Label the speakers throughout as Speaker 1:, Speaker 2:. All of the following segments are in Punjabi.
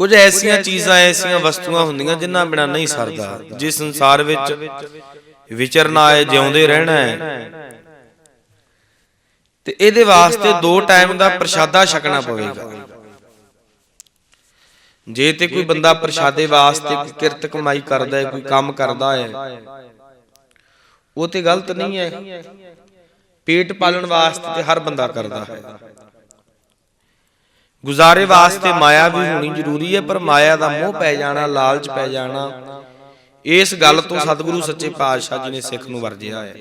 Speaker 1: ਕੁਝ ਐਸੀਆਂ ਚੀਜ਼ਾਂ ਐਸੀਆਂ ਵਸਤੂਆਂ ਹੁੰਦੀਆਂ ਜਿਨ੍ਹਾਂ ਬਿਨਾ ਨਹੀਂ ਸਰਦਾ। ਜਿਸ ਸੰਸਾਰ ਵਿੱਚ ਵਿਚਰਨਾ ਹੈ ਜਿਉਂਦੇ ਰਹਿਣਾ ਹੈ। ਤੇ ਇਹਦੇ ਵਾਸਤੇ ਦੋ ਟਾਈਮ ਦਾ ਪ੍ਰਸ਼ਾਦਾ ਛਕਣਾ ਪਵੇਗਾ। ਜੇ ਤੇ ਕੋਈ ਬੰਦਾ ਪ੍ਰਸ਼ਾਦੇ ਵਾਸਤੇ ਕੋਈ ਕਿਰਤ ਕਮਾਈ ਕਰਦਾ ਹੈ ਕੋਈ ਕੰਮ ਕਰਦਾ ਹੈ ਉਹ ਤੇ ਗਲਤ ਨਹੀਂ ਹੈ। ਪੇਟ ਪਾਲਣ ਵਾਸਤੇ ਤੇ ਹਰ ਬੰਦਾ ਕਰਦਾ ਹੈ। ਗੁਜ਼ਾਰੇ ਵਾਸਤੇ ਮਾਇਆ ਵੀ ਹੋਣੀ ਜ਼ਰੂਰੀ ਹੈ ਪਰ ਮਾਇਆ ਦਾ ਮੋਹ ਪੈ ਜਾਣਾ ਲਾਲਚ ਪੈ ਜਾਣਾ। ਇਸ ਗੱਲ ਤੋਂ ਸਤਿਗੁਰੂ ਸੱਚੇ ਪਾਤਸ਼ਾਹ ਜੀ ਨੇ ਸਿੱਖ ਨੂੰ ਵਰਜਿਆ ਹੈ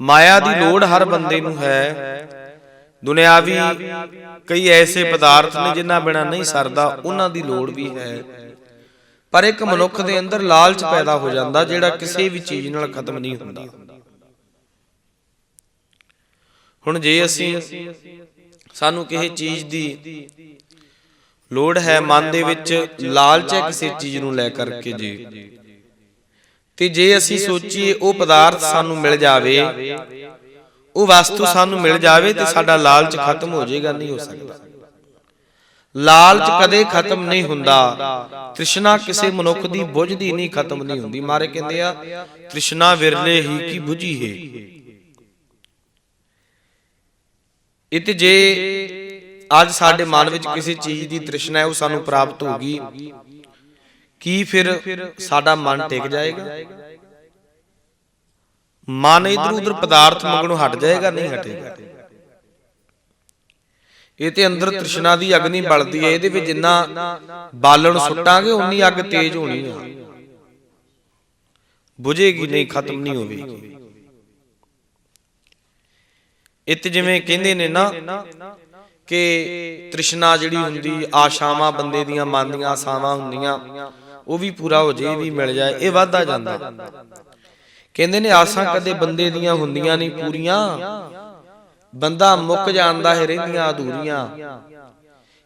Speaker 1: ਮਾਇਆ ਦੀ ਲੋੜ ਹਰ ਬੰਦੇ ਨੂੰ ਹੈ। ਦੁਨਿਆਵੀ ਕਈ ਐਸੇ ਪਦਾਰਥ ਨੇ ਜਿਨ੍ਹਾਂ ਬਿਨਾ ਨਹੀਂ ਸਰਦਾ ਉਹਨਾਂ ਦੀ ਲੋੜ ਵੀ ਹੈ। ਪਰ ਇੱਕ ਮਨੁੱਖ ਦੇ ਅੰਦਰ ਲਾਲਚ ਪੈਦਾ ਹੋ ਜਾਂਦਾ ਜਿਹੜਾ ਕਿਸੇ ਵੀ ਚੀਜ਼ ਨਾਲ ਖਤਮ ਨਹੀਂ ਹੁੰਦਾ। ਹੁਣ ਜੇ ਅਸੀਂ ਸਾਨੂੰ ਕਿਸੇ ਚੀਜ਼ ਦੀ ਲੋੜ ਹੈ ਮਨ ਦੇ ਵਿੱਚ ਲਾਲਚ ਹੈ ਕਿਸੇ ਚੀਜ਼ ਨੂੰ ਲੈ ਕਰਕੇ ਜੀ। ਤੇ ਜੇ ਅਸੀਂ ਸੋਚੀਏ ਉਹ ਪਦਾਰਥ ਸਾਨੂੰ ਮਿਲ ਜਾਵੇ, ਉਹ ਵਸਤੂ ਸਾਨੂੰ ਮਿਲ ਜਾਵੇ ਤੇ ਸਾਡਾ ਲਾਲਚ ਖਤਮ ਹੋ ਜਾਏਗਾ, ਨਹੀਂ ਹੋ ਸਕਦਾ। ਲਾਲਚ ਕਦੇ ਖਤਮ ਨਹੀਂ ਹੁੰਦਾ। ਤ੍ਰਿਸ਼ਨਾ ਕਿਸੇ ਮਨੁੱਖ ਦੀ ਬੁੱਝਦੀ ਨਹੀਂ ਖਤਮ ਨਹੀਂ ਹੁੰਦੀ। ਮਾਰੇ ਕਹਿੰਦੇ ਆ, ਤ੍ਰਿਸ਼ਨਾ ਵਿਰਲੇ ਹੀ ਕੀ ਬੁਝੀ ਹੈ। ਇਹ ਤੇ ਜੇ ਅੱਜ ਸਾਡੇ ਮਨ ਵਿੱਚ ਕਿਸੇ ਚੀਜ਼ ਦੀ ਤ੍ਰਿਸ਼ਨਾ ਹੈ, ਉਹ ਸਾਨੂੰ ਪ੍ਰਾਪਤ ਹੋ ਕੀ ਫਿਰ ਸਾਡਾ ਮਨ ਟਿਕ ਜਾਏਗਾ? ਮਨ ਇਧਰ ਉਧਰ ਪਦਾਰਥ ਮੰਗਣੋਂ ਹਟ ਜਾਏਗਾ, ਨਹੀਂ ਹਟੇਗਾ? ਇਹ ਤੇ ਅੰਦਰ ਤ੍ਰਿਸ਼ਨਾ ਦੀ ਅਗਨੀ ਬਲਦੀ ਹੈ, ਇਹਦੇ ਵਿੱਚ ਜਿੰਨਾ ਬਾਲਣ ਸੁੱਟਾਂਗੇ, ਉਨੀ ਅੱਗ ਤੇਜ਼ ਹੋਣੀ ਹੈ ਬੁਝੇਗੀ, ਨਹੀਂ ਖਤਮ ਨਹੀਂ ਹੋਵੇਗੀ। ਇਤ ਜਿਵੇਂ ਕਹਿੰਦੇ ਨੇ ਨਾ ਕਿ ਤ੍ਰਿਸ਼ਨਾ ਜਿਹੜੀ ਹੁੰਦੀ ਆਸ਼ਾਵਾਂ ਬੰਦੇ ਦੀਆਂ ਮਨ ਦੀਆਂ ਆਸਾਵਾਂ ਹੁੰਦੀਆਂ ਉਹ ਵੀ ਪੂਰਾ ਹੋ ਜੇ ਇਹ ਵੀ ਮਿਲ ਜਾਏ ਇਹ ਵਾਧਾ ਜਾਂਦਾ। ਕਹਿੰਦੇ ਨੇ ਆਸਾਂ ਕਦੇ ਬੰਦੇ ਦੀਆਂ ਹੁੰਦੀਆਂ ਨਹੀਂ ਪੂਰੀਆਂ ਬੰਦਾ ਮੁੱਕ ਜਾਂਦਾ ਹੈ ਰਹਿੰਦੀਆਂ ਅਧੂਰੀਆਂ।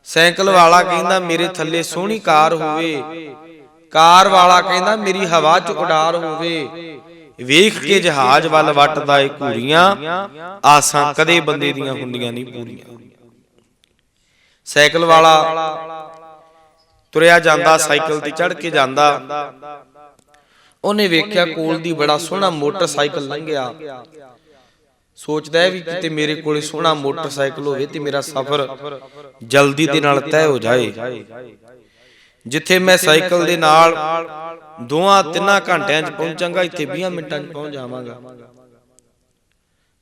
Speaker 1: ਸਾਈਕਲ ਵਾਲਾ ਕਹਿੰਦਾ ਮੇਰੇ ਥੱਲੇ ਸੋਹਣੀ ਕਾਰ ਹੋਵੇ ਕਾਰ ਵਾਲਾ ਕਹਿੰਦਾ ਮੇਰੀ ਹਵਾ 'ਚ ਉਡਾਰ ਹੋਵੇ। ਵੇਖ ਕੇ ਜਹਾਜ਼ ਵੱਲ ਵੱਟਦਾ ਏ ਘੂਰੀਆਂ ਆਸਾਂ ਕਦੇ ਬੰਦੇ ਦੀਆਂ ਹੁੰਦੀਆਂ ਨਹੀਂ ਪੂਰੀਆਂ। ਸਾਈਕਲ ਵਾਲਾ ਤੁਰਿਆ ਜਾਂਦਾ ਸਾਈਕਲ ਤੇ ਚੜ ਕੇ ਜਾਂਦਾ। ਉਹਨੇ ਵੇਖਿਆ ਕੋਲ ਦੀ ਬੜਾ ਸੋਹਣਾ ਮੋਟਰਸਾਈਕਲ ਲੰਘਿਆ। ਸੋਚਦਾ ਹੈ ਵੀ ਕਿਤੇ ਮੇਰੇ ਕੋਲੇ ਸੋਹਣਾ ਮੋਟਰਸਾਈਕਲ ਹੋਵੇ ਤੇ ਮੇਰਾ ਸਫ਼ਰ ਜਲਦੀ ਦੇ ਨਾਲ ਤੈਅ ਹੋ ਜਾਏ। ਜਿੱਥੇ ਮੈਂ ਸਾਈਕਲ ਦੇ ਨਾਲ ਦੋਆਂ ਤਿੰਨਾਂ ਘੰਟਿਆਂ 'ਚ ਪਹੁੰਚਾਂਗਾ, ਇੱਥੇ 20 ਮਿੰਟਾਂ 'ਚ ਪਹੁੰਚ ਜਾਵਾਂਗਾ।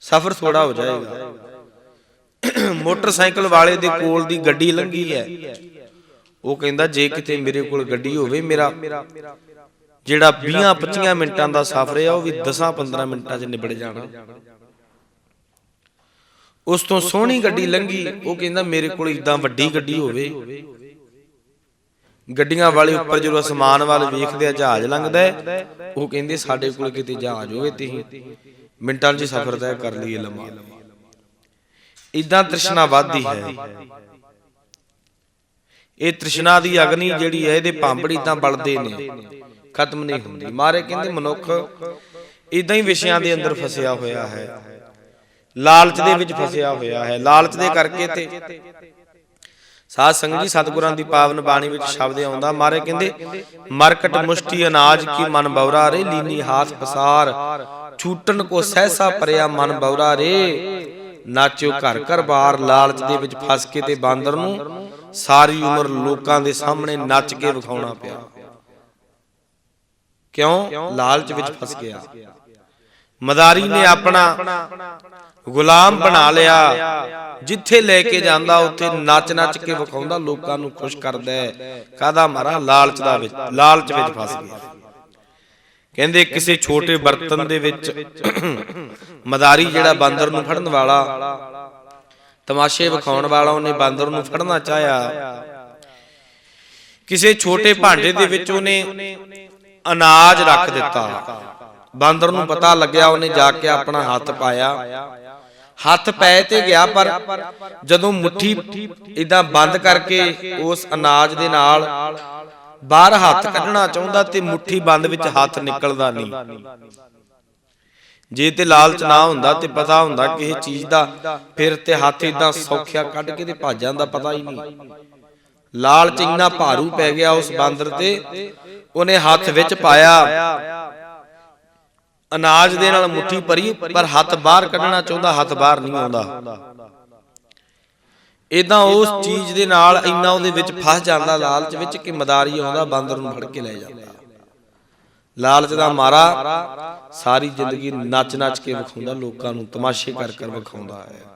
Speaker 1: ਸਫ਼ਰ ਥੋੜਾ ਹੋ ਜਾਏਗਾ। ਮੋਟਰਸਾਈਕਲ ਵਾਲੇ ਦੇ ਕੋਲ ਦੀ ਗੱਡੀ ਲੰਘੀ ਹੈ। ਉਹ ਕਹਿੰਦਾ, ਜੇ ਕਿਤੇ ਮੇਰੇ ਕੋਲ ਗੱਡੀ ਹੋਵੇ, ਮੇਰਾ ਜਿਹੜਾ 20 25 ਮਿੰਟਾਂ ਦਾ ਸਫ਼ਰ ਹੈ ਉਹ ਵੀ 10 15 ਮਿੰਟਾਂ 'ਚ ਨਿਬੜ ਜਾਣਾ। ਉਸ ਤੋਂ ਸੋਹਣੀ ਗੱਡੀ ਲੰਘੀ। ਉਹ ਕਹਿੰਦਾ, ਮੇਰੇ ਕੋਲ ਇਦਾਂ ਵੱਡੀ ਗੱਡੀ ਹੋਵੇ ਗੱਡੀਆਂ ਵਾਲੇ ਉੱਪਰ ਜਦੋਂ ਅਸਮਾਨ ਵੱਲ ਵੇਖਦੇ ਆ ਜਹਾਜ਼ ਲੰਘਦਾ ਹੈ, ਉਹ ਕਹਿੰਦੇ ਸਾਡੇ ਕੋਲ ਕਿਤੇ ਜਹਾਜ਼ ਹੋਵੇ ਤੇ ਮਿੰਟਾਂ 'ਚ ਸਫ਼ਰ ਤੈਅ ਕਰ ਲਈਏ ਲੰਮਾ। ਇਦਾਂ ਤ੍ਰਿਸ਼ਨਾ ਵੱਧਦੀ ਹੈ। ਇਹ ਤ੍ਰਿਸ਼ਨਾ ਦੀ ਅਗਨੀ ਜਿਹੜੀ ਹੈ ਇਹਦੇ ਭਾਂਬੜੀ ਤਾਂ ਬਲਦੇ ਨੇ ਖਤਮ ਨਹੀਂ ਹੁੰਦੀ। ਮਾਰੇ ਕਹਿੰਦੇ ਮਨੁੱਖ ਇਦਾਂ ਹੀ ਵਿਸ਼ਿਆਂ ਦੇ ਅੰਦਰ ਫਸਿਆ ਹੋਇਆ ਹੈ। ਲਾਲਚ ਦੇ ਵਿੱਚ ਫਸਿਆ ਹੋਇਆ ਹੈ। ਲਾਲਚ ਦੇ ਕਰਕੇ ਤੇ ਸਾਧ ਸੰਗਤ ਜੀ, ਸਤਿਗੁਰਾਂ ਦੀ ਪਾਵਨ ਬਾਣੀ ਵਿੱਚ ਸ਼ਬਦ ਆਉਂਦਾ, ਮਾਰੇ ਕਹਿੰਦੇ, ਮਰਕਟ ਮੁਸ਼ਟੀ ਅਨਾਜ ਕੀ ਮਨ ਬੌਰਾ ਰੇ, ਲੀਨੀ ਹਾਥ ਪਸਾਰ। ਛੂਟਣ ਕੋ ਸਹਿਸਾ ਪਰਿਆ ਮਨ ਬੌਰਾ ਰੇ। ਨਾਚਿਓ ਘਰ ਘਰ ਬਾਰ, ਲਾਲਚ ਦੇ ਵਿੱਚ ਫਸ ਕੇ ਤੇ ਬਾਂਦਰ ਨੂੰ ਸਾਰੀ ਉਮਰ ਲੋਕਾਂ ਦੇ ਸਾਹਮਣੇ ਨੱਚ ਕੇ ਵਿਖਾਉਣਾ ਪਿਆ। ਕਿਉਂ? ਲਾਲਚ ਵਿੱਚ ਫਸ ਗਿਆ। ਮਦਾਰੀ ਨੇ ਆਪਣਾ ਗੁਲਾਮ ਬਣਾ ਲਿਆ। ਜਿੱਥੇ ਲੈ ਕੇ ਜਾਂਦਾ ਉੱਥੇ ਨੱਚ ਨੱਚ ਕੇ ਵਿਖਾਉਂਦਾ ਲੋਕਾਂ ਨੂੰ ਖੁਸ਼ ਕਰਦਾ ਕਾਦਾ ਮਾਰਾ? ਲਾਲਚ ਦਾ ਵਿੱਚ ਲਾਲਚ ਵਿੱਚ। ਫਸ ਗਿਆ। ਕਹਿੰਦੇ ਕਿਸੇ ਛੋਟੇ ਬਰਤਨ ਦੇ ਵਿੱਚ ਮਦਾਰੀ ਜਿਹੜਾ ਬਾਂਦਰ ਨੂੰ ਫੜਨ ਵਾਲਾ ਤਮਾਸ਼ੇ ਵਿਖਾਉਣ ਵਾਲਾ ਉਹਨੇ ਬਾਂਦਰ ਨੂੰ ਫੜਨਾ ਚਾਹਿਆ। ਕਿਸੇ ਛੋਟੇ ਭਾਂਡੇ ਦੇ ਵਿੱਚ ਉਹਨੇ ਅਨਾਜ ਰੱਖ ਦਿੱਤਾ। ਬਾਂਦਰ ਨੂੰ ਪਤਾ ਲੱਗਿਆ, ਉਹਨੇ ਜਾ ਕੇ ਆਪਣਾ ਹੱਥ ਪਾਇਆ। ਹੱਥ ਪੈ ਤੇ ਗਿਆ, ਪਰ ਜਦੋਂ ਮੁਠੀ ਇਦਾਂ ਬੰਦ ਕਰਕੇ ਉਸ ਅਨਾਜ ਦੇ ਨਾਲ ਬਾਹਰ ਹੱਥ ਕੱਢਣਾ ਚਾਹੁੰਦਾ ਤੇ ਮੁਠੀ ਬੰਦ ਵਿੱਚ ਹੱਥ ਨਿਕਲਦਾ ਨਹੀਂ। ਜੇ ਤੇ ਲਾਲਚ ਨਾ ਹੁੰਦਾ ਤੇ ਪਤਾ ਹੁੰਦਾ ਕਿਸੇ ਚੀਜ਼ ਦਾ ਫਿਰ ਤੇ ਹੱਥ ਇਦਾਂ ਸੌਖਿਆ ਕੱਢ ਕੇ ਤੇ ਭੱਜ ਜਾਂਦਾ, ਪਤਾ ਹੀ ਨਹੀਂ। ਲਾਲਚ ਇੰਨਾ ਭਾਰੂ ਪੈ ਗਿਆ ਉਸ ਬਾਂਦਰ ਤੇ, ਉਹਨੇ ਹੱਥ ਵਿੱਚ ਪਾਇਆ। ਅਨਾਜ ਦੇ ਨਾਲ ਮੁੱਠੀ ਭਰੀ, ਪਰ ਹੱਥ ਬਾਹਰ ਕੱਢਣਾ ਚਾਹੁੰਦਾ, ਹੱਥ ਬਾਹਰ ਨਹੀਂ ਆਉਂਦਾ। ਇਦਾਂ ਉਸ ਚੀਜ਼ ਦੇ ਨਾਲ ਇੰਨਾ ਉਹਦੇ ਵਿੱਚ ਫਸ ਜਾਂਦਾ ਲਾਲਚ ਵਿੱਚ ਕਿ ਮਦਾਰੀ ਆਉਂਦਾ, ਬਾਂਦਰ ਨੂੰ ਫੜ ਕੇ ਲੈ ਜਾਂਦਾ। ਲਾਲਚ ਦਾ ਮਾਰਾ ਸਾਰੀ ਜ਼ਿੰਦਗੀ ਨੱਚ ਨੱਚ ਕੇ ਵਿਖਾਉਂਦਾ, ਲੋਕਾਂ ਨੂੰ ਤਮਾਸ਼ੇ ਕਰ ਕਰ ਵਿਖਾਉਂਦਾ ਹੈ।